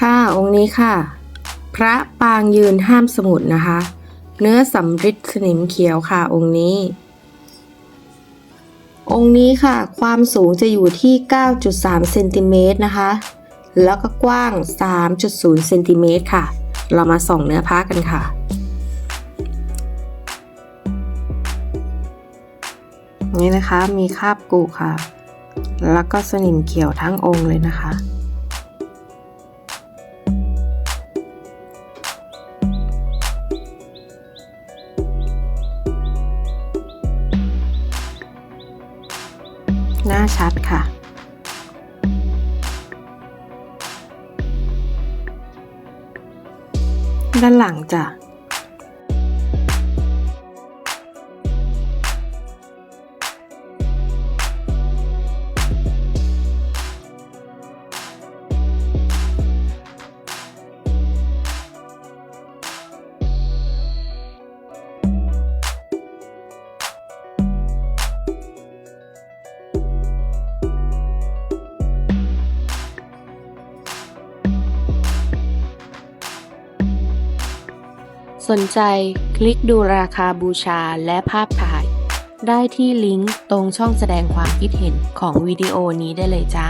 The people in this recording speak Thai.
ค่ะองค์นี้ค่ะ พระปางยืนห้ามสมุดนะคะ เนื้อสำริดสนิมเขียวค่ะองค์นี้ องค์นี้ค่ะ ความสูงจะอยู่ที่ 9.3เซนติเมตรนะคะ แล้วก็กว้าง 3.0เซนติเมตรค่ะ เรามาส่องเนื้อผ้ากันค่ะนี่นะคะมีคาบกุค่ะ แล้วก็สนิมเขียวทั้งองค์เลยนะคะ หน้าชัดค่ะ ด้านหลังจะ สนใจคลิกดูราคาบูชาและภาพถ่าย ได้ที่ลิงก์ตรงช่องแสดงความคิดเห็นของวิดีโอนี้ได้เลยจ้า